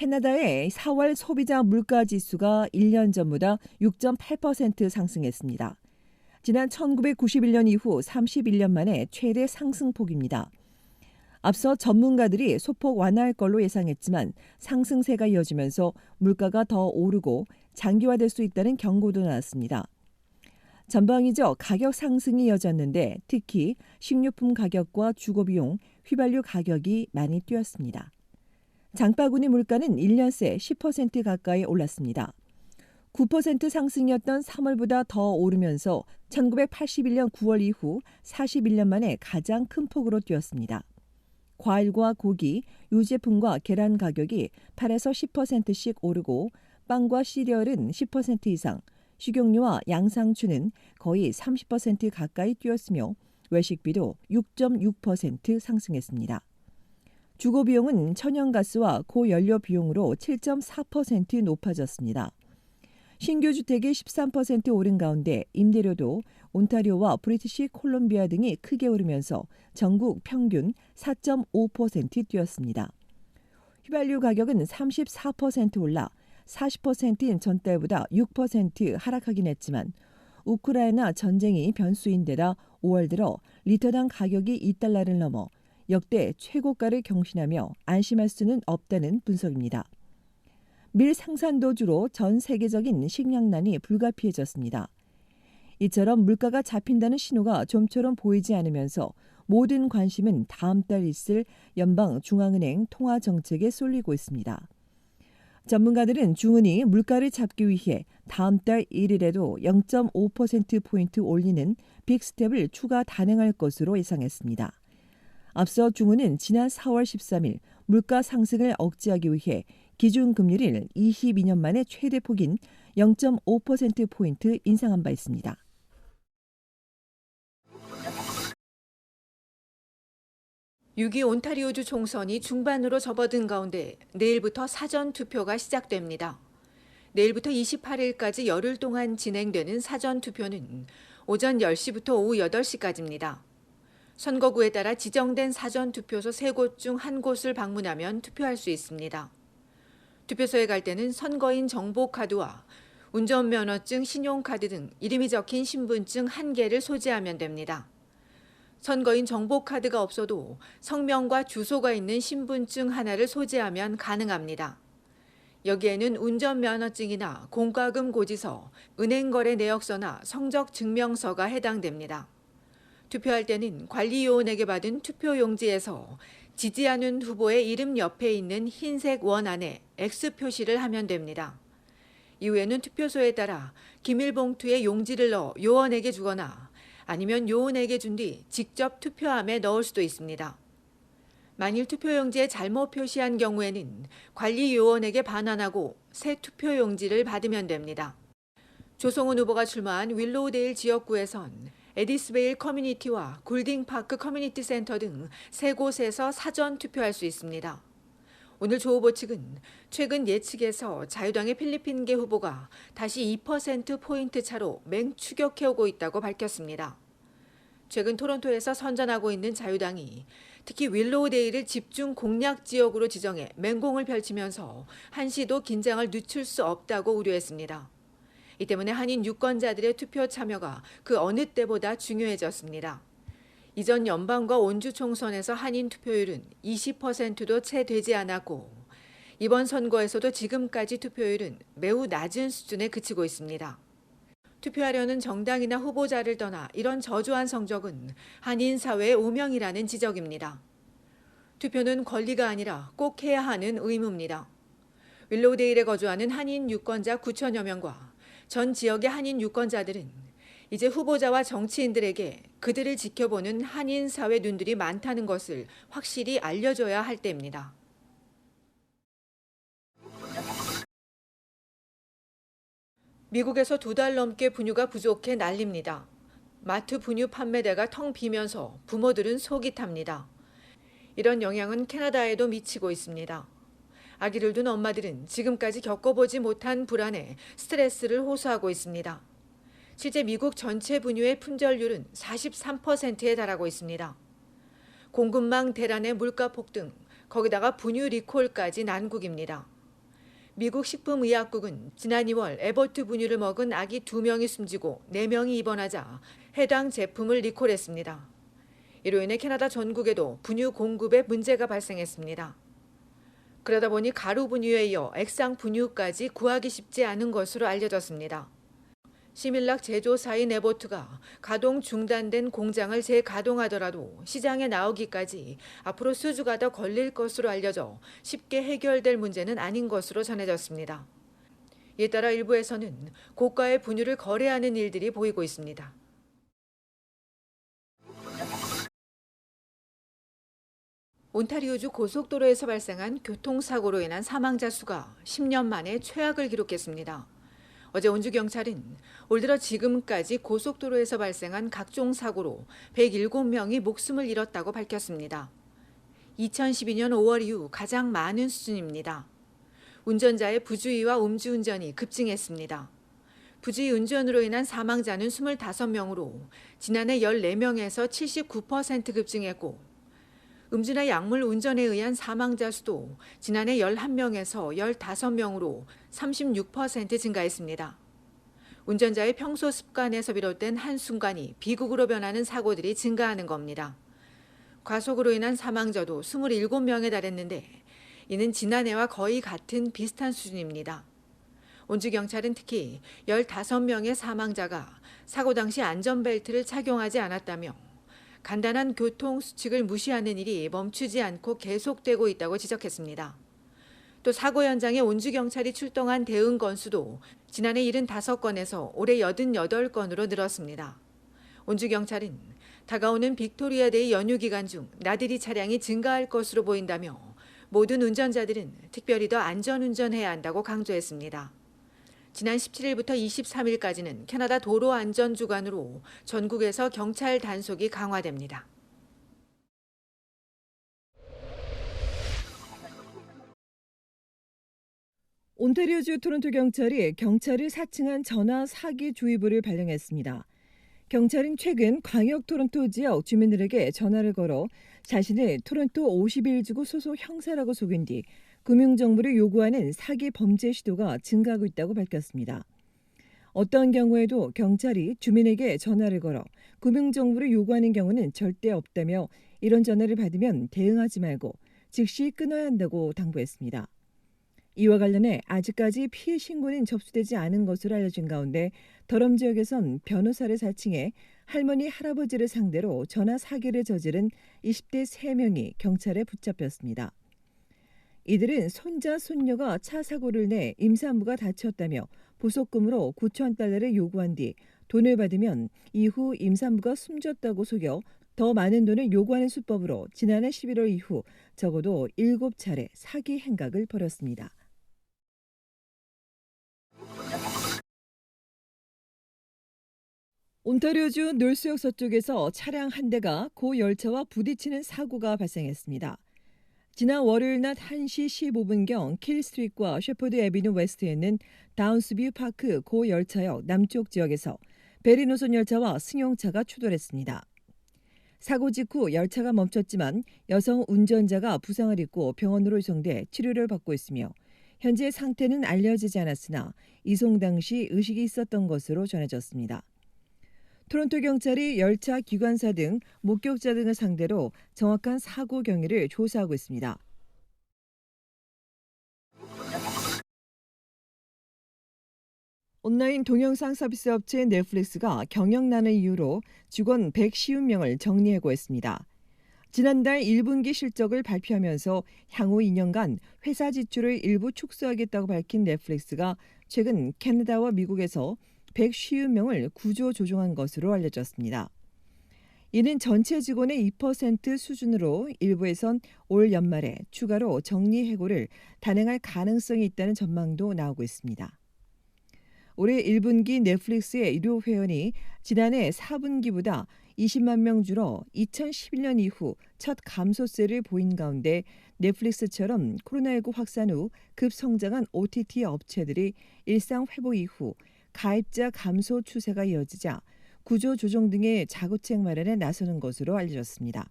캐나다의 4월 소비자 물가 지수가 1년 전보다 6.8% 상승했습니다. 지난 1991년 이후 31년 만에 최대 상승폭입니다. 앞서 전문가들이 소폭 완화할 걸로 예상했지만 상승세가 이어지면서 물가가 더 오르고 장기화될 수 있다는 경고도 나왔습니다. 전방위적 가격 상승이 이어졌는데 특히 식료품 가격과 주거비용, 휘발유 가격이 많이 뛰었습니다. 장바구니 물가는 1년 새 10% 가까이 올랐습니다. 9% 상승이었던 3월보다 더 오르면서 1981년 9월 이후 41년 만에 가장 큰 폭으로 뛰었습니다. 과일과 고기, 유제품과 계란 가격이 8에서 10%씩 오르고 빵과 시리얼은 10% 이상, 식용유와 양상추는 거의 30% 가까이 뛰었으며 외식비도 6.6% 상승했습니다. 주거 비용은 천연가스와 고연료 비용으로 7.4% 높아졌습니다. 신규 주택이 13% 오른 가운데 임대료도 온타리오와 브리티시 콜롬비아 등이 크게 오르면서 전국 평균 4.5% 뛰었습니다. 휘발유 가격은 34% 올라 40%인 전달보다 6% 하락하긴 했지만 우크라이나 전쟁이 변수인 데다 5월 들어 리터당 가격이 2달러를 넘어 역대 최고가를 경신하며 안심할 수는 없다는 분석입니다. 밀 상산 도주로 전 세계적인 식량난이 불가피해졌습니다. 이처럼 물가가 잡힌다는 신호가 좀처럼 보이지 않으면서 모든 관심은 다음 달 있을 연방 중앙은행 통화 정책에 쏠리고 있습니다. 전문가들은 중은이 물가를 잡기 위해 다음 달 1일에도 0.5%포인트 올리는 빅스텝을 추가 단행할 것으로 예상했습니다. 앞서 중은은 지난 4월 13일 물가 상승을 억제하기 위해 기준금리를 22년 만에 최대폭인 0.5%포인트 인상한 바 있습니다. (6.2) 온타리오주 총선이 중반으로 접어든 가운데 내일부터 사전 투표가 시작됩니다. 내일부터 28일까지 열흘 동안 진행되는 사전 투표는 오전 10시부터 오후 8시까지입니다. 선거구에 따라 지정된 사전 투표소 3곳 중 한 곳을 방문하면 투표할 수 있습니다. 투표소에 갈 때는 선거인 정보카드와 운전면허증, 신용카드 등 이름이 적힌 신분증 한 개를 소지하면 됩니다. 선거인 정보카드가 없어도 성명과 주소가 있는 신분증 하나를 소지하면 가능합니다. 여기에는 운전면허증이나 공과금 고지서, 은행거래 내역서나 성적 증명서가 해당됩니다. 투표할 때는 관리요원에게 받은 투표용지에서 지지하는 후보의 이름 옆에 있는 흰색 원 안에 X 표시를 하면 됩니다. 이후에는 투표소에 따라 기밀봉투에 용지를 넣어 요원에게 주거나 아니면 요원에게 준 뒤 직접 투표함에 넣을 수도 있습니다. 만일 투표용지에 잘못 표시한 경우에는 관리 요원에게 반환하고 새 투표용지를 받으면 됩니다. 조성훈 후보가 출마한 윌로우데일 지역구에선 에디스베일 커뮤니티와 굴딩파크 커뮤니티 센터 등 세 곳에서 사전 투표할 수 있습니다. 오늘 조 후보 측은 최근 예측에서 자유당의 필리핀계 후보가 다시 2%포인트 차로 맹추격해오고 있다고 밝혔습니다. 최근 토론토에서 선전하고 있는 자유당이 특히 윌로우데이를 집중 공략 지역으로 지정해 맹공을 펼치면서 한시도 긴장을 늦출 수 없다고 우려했습니다. 이 때문에 한인 유권자들의 투표 참여가 그 어느 때보다 중요해졌습니다. 이전 연방과 원주 총선에서 한인 투표율은 20%도 채 되지 않았고 이번 선거에서도 지금까지 투표율은 매우 낮은 수준에 그치고 있습니다. 투표하려는 정당이나 후보자를 떠나 이런 저조한 성적은 한인 사회의 오명이라는 지적입니다. 투표는 권리가 아니라 꼭 해야 하는 의무입니다. 윌로우데일에 거주하는 한인 유권자 9천여 명과 전 지역의 한인 유권자들은 이제 후보자와 정치인들에게 그들을 지켜보는 한인 사회 눈들이 많다는 것을 확실히 알려줘야 할 때입니다. 미국에서 두 달 넘게 분유가 부족해 난립니다. 마트 분유 판매대가 텅 비면서 부모들은 속이 탑니다. 이런 영향은 캐나다에도 미치고 있습니다. 아기를 둔 엄마들은 지금까지 겪어보지 못한 불안에 스트레스를 호소하고 있습니다. 실제 미국 전체 분유의 품절률은 43%에 달하고 있습니다. 공급망 대란의 물가 폭등, 거기다가 분유 리콜까지 난국입니다. 미국 식품의약국은 지난 2월 에버트 분유를 먹은 아기 2명이 숨지고 4명이 입원하자 해당 제품을 리콜했습니다. 이로 인해 캐나다 전국에도 분유 공급에 문제가 발생했습니다. 그러다 보니 가루 분유에 이어 액상 분유까지 구하기 쉽지 않은 것으로 알려졌습니다. 시밀락 제조사인 에버트가 가동 중단된 공장을 재가동하더라도 시장에 나오기까지 앞으로 수주가 더 걸릴 것으로 알려져 쉽게 해결될 문제는 아닌 것으로 전해졌습니다. 이에 따라 일부에서는 고가의 분유를 거래하는 일들이 보이고 있습니다. 온타리오주 고속도로에서 발생한 교통사고로 인한 사망자 수가 10년 만에 최악을 기록했습니다. 어제 온주 경찰은 올 들어 지금까지 고속도로에서 발생한 각종 사고로 107명이 목숨을 잃었다고 밝혔습니다. 2012년 5월 이후 가장 많은 수준입니다. 운전자의 부주의와 음주운전이 급증했습니다. 부주의 운전으로 인한 사망자는 25명으로 지난해 14명에서 79% 급증했고 음주나 약물 운전에 의한 사망자 수도 지난해 11명에서 15명으로 36% 증가했습니다. 운전자의 평소 습관에서 비롯된 한순간이 비극으로 변하는 사고들이 증가하는 겁니다. 과속으로 인한 사망자도 27명에 달했는데 이는 지난해와 거의 같은 비슷한 수준입니다. 온주 경찰은 특히 15명의 사망자가 사고 당시 안전벨트를 착용하지 않았다며 간단한 교통 수칙을 무시하는 일이 멈추지 않고 계속되고 있다고 지적했습니다. 또 사고 현장에 온주 경찰이 출동한 대응 건수도 지난해 75건에서 올해 88건으로 늘었습니다. 온주 경찰은 다가오는 빅토리아 데이 연휴 기간 중 나들이 차량이 증가할 것으로 보인다며 모든 운전자들은 특별히 더 안전 운전해야 한다고 강조했습니다. 지난 17일부터 23일까지는 캐나다 도로 안전 주간으로 전국에서 경찰 단속이 강화됩니다. 온타리오주 토론토 경찰이 경찰을 사칭한 전화 사기 주의보를 발령했습니다. 경찰은 최근 광역 토론토 지역 주민들에게 전화를 걸어 자신을 토론토 51지구 소속 형사라고 속인 뒤 금융정보를 요구하는 사기 범죄 시도가 증가하고 있다고 밝혔습니다. 어떤 경우에도 경찰이 주민에게 전화를 걸어 금융정보를 요구하는 경우는 절대 없다며 이런 전화를 받으면 대응하지 말고 즉시 끊어야 한다고 당부했습니다. 이와 관련해 아직까지 피해 신고는 접수되지 않은 것으로 알려진 가운데 더럼 지역에선 변호사를 사칭해 할머니 할아버지를 상대로 전화 사기를 저지른 20대 3명이 경찰에 붙잡혔습니다. 이들은 손자 손녀가 차 사고를 내 임산부가 다쳤다며 보석금으로 9천 달러를 요구한 뒤 돈을 받으면 이후 임산부가 숨졌다고 속여 더 많은 돈을 요구하는 수법으로 지난해 11월 이후 적어도 7차례 사기 행각을 벌였습니다. 온타리오주 놀수역 서쪽에서 차량 한 대가 고 열차와 부딪히는 사고가 발생했습니다. 지난 월요일 낮 1시 15분경 킬스트리트와 셰퍼드 에비뉴 웨스트에 있는 다운스뷰 파크 고 열차역 남쪽 지역에서 베리 노선 열차와 승용차가 추돌했습니다. 사고 직후 열차가 멈췄지만 여성 운전자가 부상을 입고 병원으로 이송돼 치료를 받고 있으며 현재 상태는 알려지지 않았으나 이송 당시 의식이 있었던 것으로 전해졌습니다. 토론토 경찰이 열차 기관사 등 목격자 등을 상대로 정확한 사고 경위를 조사하고 있습니다. 온라인 동영상 서비스 업체 넷플릭스가 경영난을 이유로 직원 150명을 정리해고했습니다. 지난달 1분기 실적을 발표하면서 향후 2년간 회사 지출을 일부 축소하겠다고 밝힌 넷플릭스가 최근 캐나다와 미국에서 150명을 구조 조정한 것으로 알려졌습니다. 이는 전체 직원의 2% 수준으로 일부에선 올 연말에 추가로 정리 해고를 단행할 가능성이 있다는 전망도 나오고 있습니다. 올해 1분기 넷플릭스의 일요 회원이 지난해 4분기보다 20만 명 줄어 2011년 이후 첫 감소세를 보인 가운데 넷플릭스처럼 코로나19 확산 후 급성장한 OTT 업체들이 일상 회복 이후 가입자 감소 추세가 이어지자 구조 조정 등의 자구책 마련에 나서는 것으로 알려졌습니다.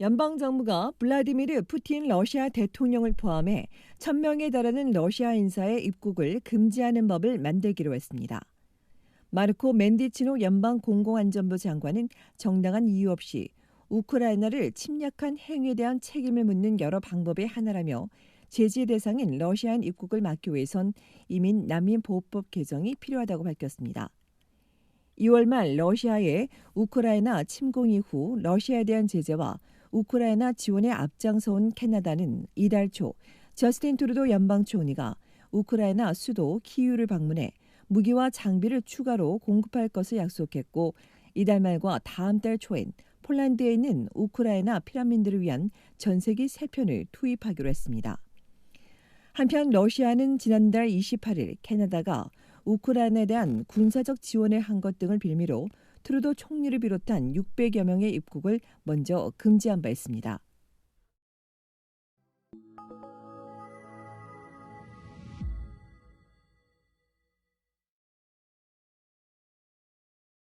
연방 정부가 블라디미르 푸틴 러시아 대통령을 포함해 1000명에 달하는 러시아 인사의 입국을 금지하는 법을 만들기로 했습니다. 마르코 멘디치노 연방 공공안전부 장관은 정당한 이유 없이 우크라이나를 침략한 행위에 대한 책임을 묻는 여러 방법의 하나라며 제재 대상인 러시아인 입국을 막기 위해선 이민 난민 보호법 개정이 필요하다고 밝혔습니다. 2월 말 러시아의 우크라이나 침공 이후 러시아에 대한 제재와 우크라이나 지원에 앞장서온 캐나다는 이달 초 저스틴 트루도 연방 총리가 우크라이나 수도 키유를 방문해 무기와 장비를 추가로 공급할 것을 약속했고 이달 말과 다음 달 초엔 폴란드에 있는 우크라이나 피난민들을 위한 전세기 세 편을 투입하기로 했습니다. 한편 러시아는 지난달 28일 캐나다가 우크라이나에 대한 군사적 지원을 한 것 등을 빌미로 트루도 총리를 비롯한 600여 명의 입국을 먼저 금지한 바 있습니다.